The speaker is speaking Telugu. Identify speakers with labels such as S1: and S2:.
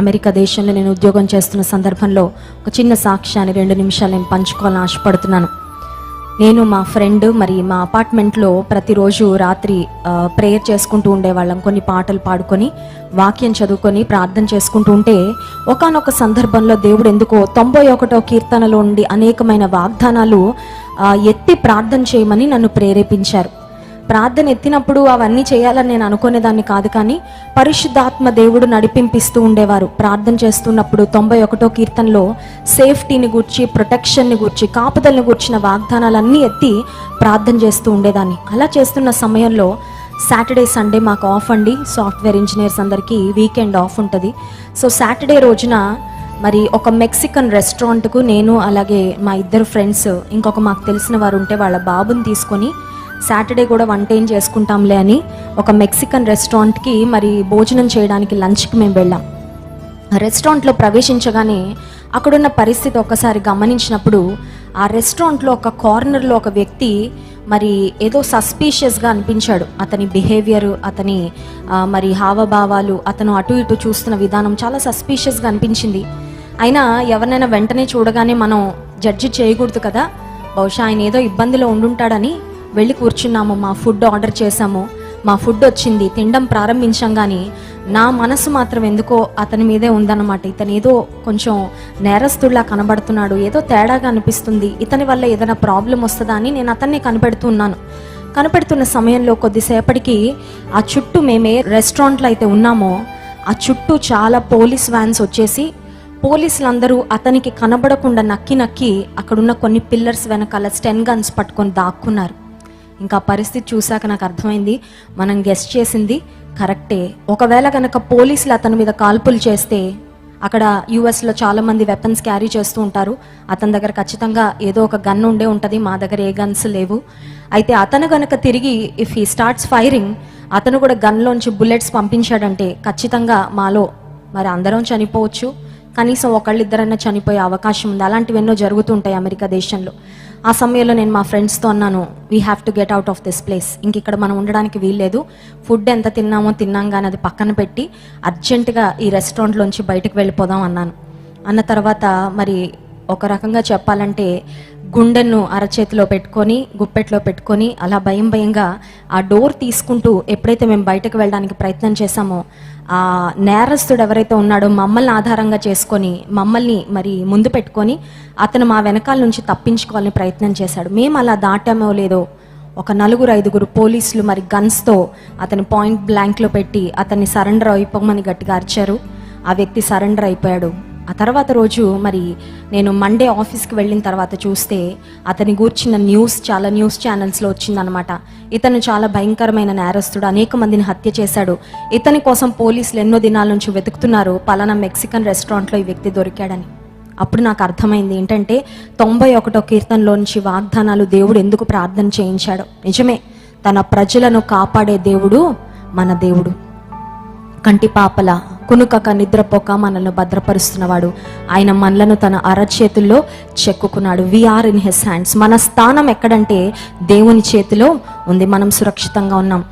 S1: అమెరికా దేశంలో నేను ఉద్యోగం చేస్తున్న సందర్భంలో ఒక చిన్న సాక్ష్యాన్ని రెండు నిమిషాలు నేను పంచుకోవాలని ఆశపడుతున్నాను. నేను మా ఫ్రెండ్ మరి మా అపార్ట్మెంట్లో ప్రతిరోజు రాత్రి ప్రేయర్ చేసుకుంటూ ఉండేవాళ్ళం. కొన్ని పాటలు పాడుకొని వాక్యం చదువుకొని ప్రార్థన చేసుకుంటూ ఉంటే ఒకానొక సందర్భంలో దేవుడు ఎందుకో తొంభై ఒకటో కీర్తనలో ఉండి అనేకమైన వాగ్దానాలు ఎత్తి ప్రార్థన చేయమని నన్ను ప్రేరేపించారు. ప్రార్థన ఎత్తినప్పుడు అవన్నీ చేయాలని నేను అనుకునేదాన్ని కాదు కానీ పరిశుద్ధాత్మ దేవుడు నడిపింపిస్తూ ఉండేవారు. ప్రార్థన చేస్తున్నప్పుడు తొంభై ఒకటో కీర్తనలో సేఫ్టీని గూర్చి ప్రొటెక్షన్ని గూర్చి కాపుదలను గూర్చిన వాగ్దానాలన్నీ ఎత్తి ప్రార్థన చేస్తూ ఉండేదాన్ని. అలా చేస్తున్న సమయంలో సాటర్డే సండే మాకు ఆఫ్ అండి. సాఫ్ట్వేర్ ఇంజనీర్స్ అందరికీ వీకెండ్ ఆఫ్ ఉంటుంది. సో సాటర్డే రోజున మరి ఒక మెక్సికన్ రెస్టారెంట్కు నేను అలాగే మా ఇద్దరు ఫ్రెండ్స్ ఇంకొక మాకు తెలిసిన వారు ఉంటే వాళ్ళ బాబుని తీసుకొని సాటర్డే కూడా వంటైన్ చేసుకుంటాంలే అని ఒక మెక్సికన్ రెస్టారెంట్కి మరి భోజనం చేయడానికి లంచ్కి మేము వెళ్ళాం. రెస్టారెంట్లో ప్రవేశించగానే అక్కడున్న పరిస్థితి ఒకసారి గమనించినప్పుడు ఆ రెస్టారెంట్లో ఒక కార్నర్లో ఒక వ్యక్తి మరి ఏదో సస్పీషియస్గా అనిపించాడు. అతని బిహేవియర్ అతని మరి హావభావాలు అతను అటు ఇటు చూస్తున్న విధానం చాలా సస్పీషియస్గా అనిపించింది. అయినా ఎవరినైనా వెంటనే చూడగానే మనం జడ్జి చేయకూడదు కదా? బహుశా ఆయన ఏదో ఇబ్బందిలో ఉండుంటాడని వెళ్ళి కూర్చున్నాము మా ఫుడ్ ఆర్డర్ చేశాము. మా ఫుడ్ వచ్చింది తినడం ప్రారంభించాం కానీ నా మనసు మాత్రం ఎందుకో అతని మీదే ఉందన్నమాట. ఇతను ఏదో కొంచెం నేరస్తుడిలా కనబడుతున్నాడు ఏదో తేడాగా అనిపిస్తుంది. ఇతని వల్ల ఏదైనా ప్రాబ్లం వస్తుందా అని నేను అతన్ని కనిపెడుతున్నాను కనపెడుతున్న సమయంలో కొద్దిసేపటికి ఆ చుట్టూ మేమే రెస్టారెంట్లో అయితే ఉన్నామో ఆ చుట్టూ చాలా పోలీస్ వ్యాన్స్ వచ్చేసి పోలీసులందరూ అతనికి కనబడకుండా నక్కి నక్కి అక్కడున్న కొన్ని పిల్లర్స్ వెనకాల స్టెన్ గన్స్ పట్టుకొని దాక్కున్నారు. ఇంకా పరిస్థితి చూశాక నాకు అర్థమైంది. మనం గెస్ట్ చేసింది కరెక్టే. ఒకవేళ కనుక పోలీసులు అతని మీద కాల్పులు చేస్తే అక్కడ యూఎస్లో చాలా మంది వెపన్స్ క్యారీ చేస్తూ ఉంటారు. అతని దగ్గర ఖచ్చితంగా ఏదో ఒక గన్ ఉండే ఉంటుంది. మా దగ్గర ఏ గన్స్ లేవు. అయితే అతను కనుక తిరిగి ఇఫ్ హీ స్టార్ట్స్ ఫైరింగ్ అతను కూడా గన్లోంచి బుల్లెట్స్ పంపించాడంటే ఖచ్చితంగా మాలో మరి అందరం చనిపోవచ్చు. కనీసం ఒకళ్ళిద్దరన్నా చనిపోయే అవకాశం ఉంది. అలాంటివి ఎన్నో జరుగుతుంటాయి అమెరికా దేశంలో. ఆ సమయంలో నేను మా ఫ్రెండ్స్తో అన్నాను we have to get out of this place ఇంక ఇక్కడ మనం ఉండడానికి వీల్లేదు. ఫుడ్ ఎంత తిన్నామో తిన్నాం కానీ అది పక్కన పెట్టి అర్జెంటుగా ఈ రెస్టారెంట్లోంచి బయటకు వెళ్ళిపోదాం అన్నాను. అన్న తర్వాత మరి ఒక రకంగా చెప్పాలంటే గుండెను అరచేతిలో పెట్టుకొని గుప్పెట్లో పెట్టుకొని అలా భయం భయంగా ఆ డోర్ తీసుకుంటూ ఎప్పుడైతే మేము బయటకు వెళ్ళడానికి ప్రయత్నం చేశామో ఆ నేరస్తుడు ఎవరైతే ఉన్నాడో మమ్మల్ని ఆధారంగా చేసుకొని మమ్మల్ని మరి ముందు పెట్టుకొని అతను మా వెనకాల నుంచి తప్పించుకోవాలని ప్రయత్నం చేశాడు. మేము అలా దాటామో లేదో ఒక నలుగురు ఐదుగురు పోలీసులు మరి గన్స్తో అతని పాయింట్ బ్లాంక్లో పెట్టి అతన్ని సరెండర్ అయిపోమని గట్టిగా అరిచారు. ఆ వ్యక్తి సరెండర్ అయిపోయాడు. ఆ తర్వాత రోజు మరి నేను మండే ఆఫీస్కి వెళ్ళిన తర్వాత చూస్తే అతని గూర్చిన న్యూస్ చాలా న్యూస్ ఛానల్స్లో వచ్చిందనమాట ఇతను చాలా భయంకరమైన నేరస్తుడు అనేక మందిని హత్య చేశాడు. ఇతని కోసం పోలీసులు ఎన్నో దినాల నుంచి వెతుకుతున్నారు పలానా మెక్సికన్ రెస్టారెంట్లో ఈ వ్యక్తి దొరికాడని. అప్పుడు నాకు అర్థమైంది ఏంటంటే తొంభై ఒకటో కీర్తనలో నుంచి వాగ్దానాలు దేవుడు ఎందుకు ప్రార్థన చేయించాడు. నిజమే తన ప్రజలను కాపాడే దేవుడు మన దేవుడు. కంటి పాపల కునుకక నిద్రపోక మనల్ని భద్రపరుస్తున్నవాడు. ఆయన మనలను తన అరచేతుల్లో చెక్కుకున్నాడు. We are in his hands మన స్థానం ఎక్కడంటే దేవుని చేతిలో ఉంది. మనం సురక్షితంగా ఉన్నాం.